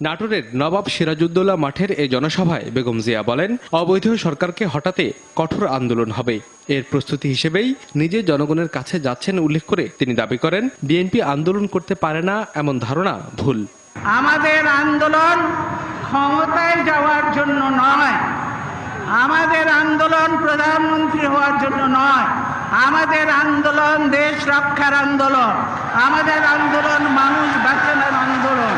নাটোরের নবাব সিরাজউদ্দৌলা মাঠের এই জনসভায় বেগম জিয়া বলেন, অবৈধ সরকারকে হটাতে কঠোর আন্দোলন হবে। এর প্রস্তুতি হিসেবেই নিজে জনগণের কাছে যাচ্ছেন উল্লেখ করে তিনি দাবি করেন, বিএনপি আন্দোলন করতে পারে না এমন ধারণা ভুল। আমাদের আন্দোলন ক্ষমতায় যাওয়ার জন্য নয়। আমাদের আন্দোলন প্রধানমন্ত্রী হওয়ার জন্য নয়। আমাদের আন্দোলন দেশ রক্ষার আন্দোলন। আমাদের আন্দোলন মানুষ বাঁচানোর আন্দোলন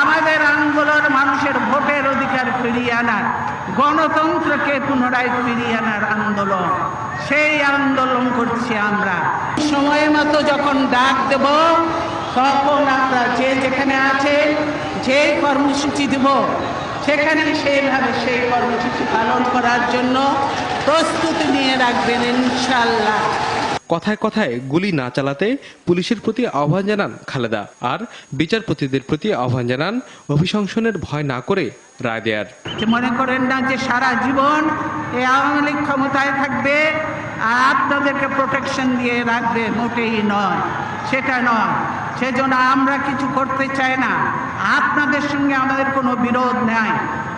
আমাদের আন্দোলন মানুষের ভোটের অধিকার ফিরিয়ে আনার গণতন্ত্রকে পুনরায় ফিরিয়ে আনার আন্দোলন, সেই আন্দোলন করছি আমরা। সময় মতো যখন ডাক দেব, তখন আমরা যে যেখানে আছে, যে কর্মসূচি দেব সেখানে সেইভাবে সেই কর্মসূচি পালন করার জন্য প্রস্তুতি নিয়ে রাখবেন ইনশাল্লাহ কথায় কথায় গুলি না চালাতে পুলিশের প্রতি আহ্বান জানান খালেদা আর বিচারপতিদের প্রতি আহ্বান জানান অভিশংসনের ভয় না করে রায় দেয়ার। মনে করেন না যে সারা জীবন এই আওয়ামী লীগ ক্ষমতায় থাকবে আর আপনাদেরকে প্রোটেকশন দিয়ে রাখবে মোটেই নয়। সেটা নয়। সেজন্য আমরা কিছু করতে চাই না। আপনাদের সঙ্গে আমাদের কোনো বিরোধ নাই।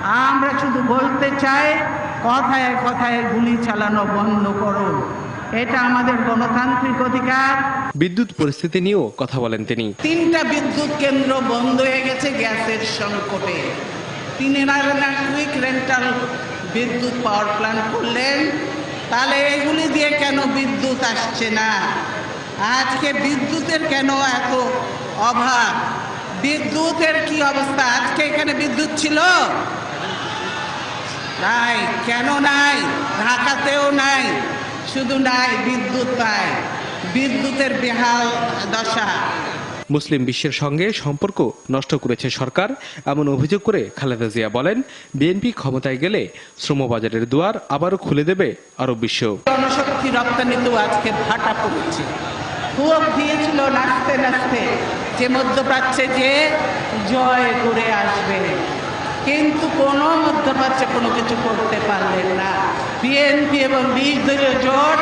আমরা শুধু বলতে চাই, কথায় কথায় গুলি চালানো বন্ধ করুন। এটা আমাদের গণতান্ত্রিক অধিকার। বিদ্যুৎ পরিস্থিতি নিয়েও কথা বলেন তিনি। তিনটা বিদ্যুৎ কেন্দ্র বন্ধ হয়ে গেছে গ্যাসের সংকটে। তিনেরা না কুইক রেন্টাল বিদ্যুৎ পাওয়ার প্ল্যান্ট করলেন। তাহলে এগুলি দিয়ে কেন বিদ্যুৎ আসছে না? আজকে বিদ্যুতের কেন এত অভাব? বিদ্যুতের কি অবস্থা? আজকে এখানে বিদ্যুৎ ছিল? নাই কেন নাই? ঢাকাতেও নাই। শুধু নাই বিদ্যুৎ নাই বিদ্যুতের বেহাল দশা। মুসলিম বিশ্বের সঙ্গে সম্পর্ক নষ্ট করেছে সরকার এমন অভিযোগ করে খালেদা জিয়া বলেন বিএনপি ক্ষমতায় গেলে শ্রমবাজারের দুয়ার আবারও খুলে দেবে আরব বিশ্ব। জনশক্তি রপ্তানিতেও আজকে ভাটা পড়েছে। খুব দিয়েছিল নাচতে নাচতে যে মধ্যপ্রাচ্যে যে জয় করে আসবে। কিন্তু কোনো মধ্যপ্রাচ্যে কোনো কিছু করতে পারলেন না। বিএনপি এবং বিশ দলীয় জোট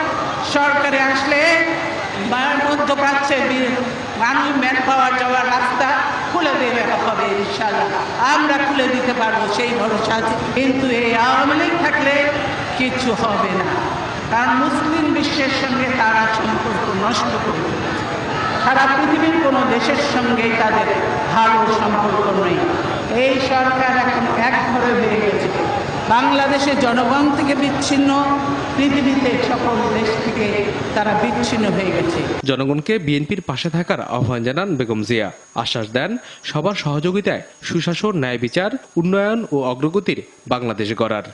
সরকারে আসলে মধ্যপ্রাচ্যে মানুষ ম্যান পাওয়ার যাওয়ার রাস্তা খুলে দেবে হবে ইনশাল্লাহ আমরা খুলে দিতে পারব সেই ভরসা আছে। কিন্তু এই আওয়ামী লীগ থাকলে কিছু হবে না। কারণ মুসলিম বিশ্বের সঙ্গে তারা সম্পর্ক নষ্ট করে দিয়েছে। সারা পৃথিবীর কোনো দেশের সঙ্গেই তাদের ভালো সম্পর্ক নেই। এই সরকার এখন একঘরে হয়ে গেছে। বাংলাদেশের জনগণ থেকে বিচ্ছিন্ন, পৃথিবীতে সকল দেশ থেকে তারা বিচ্ছিন্ন হয়ে গেছে। জনগণকে বিএনপির পাশে থাকার আহ্বান জানান বেগম জিয়া। আশ্বাস দেন, সবার সহযোগিতায় সুশাসন, ন্যায় বিচার, উন্নয়ন ও অগ্রগতির বাংলাদেশ গড়ার।